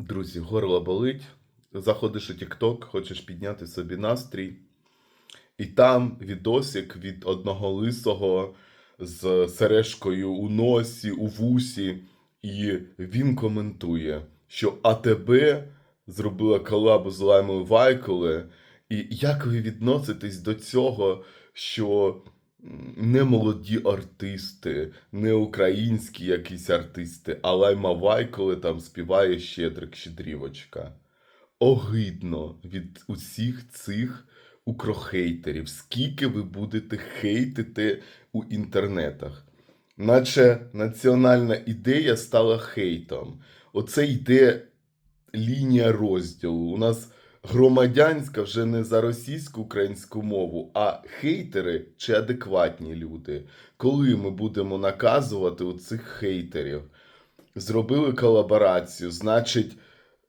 Друзі, горло болить. Заходиш у TikTok, хочеш підняти собі настрій. І там відосик від одного лисого з сережкою у носі, у вусі. І він коментує, що АТБ зробила колабу з Лаймою Вайколе. І як ви відноситесь до цього, що не молоді артисти, не українські якісь артисти, а Лайма Вайколе там співає Щедрик Щедрівочка. Огидно від усіх цих укрохейтерів. Скільки ви будете хейтити у інтернетах? Наче національна ідея стала хейтом. Оце йде лінія розділу. У нас громадянська вже не за російську українську мову, а хейтери чи адекватні люди. Коли ми будемо наказувати у цих хейтерів? Зробили колаборацію, значить,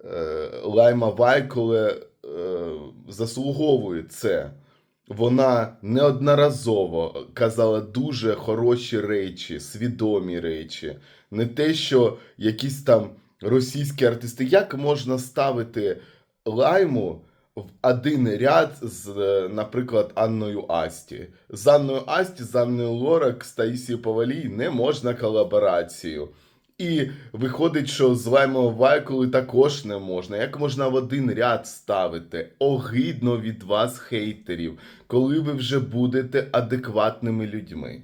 е, Лайма Вайколе е, заслуговує це. Вона неодноразово казала дуже хороші речі, свідомі речі. Не те, що якісь там російські артисти. Як можна ставити лайму в один ряд з, е, наприклад, Анною Асті? З Анною Асті, з Анною Лорак, з Таїсією Повалій не можна колаборацію. І виходить, що з Лаймою Вайколи також не можна. Як можна в один ряд ставити? Огидно від вас, хейтерів, коли ви вже будете адекватними людьми.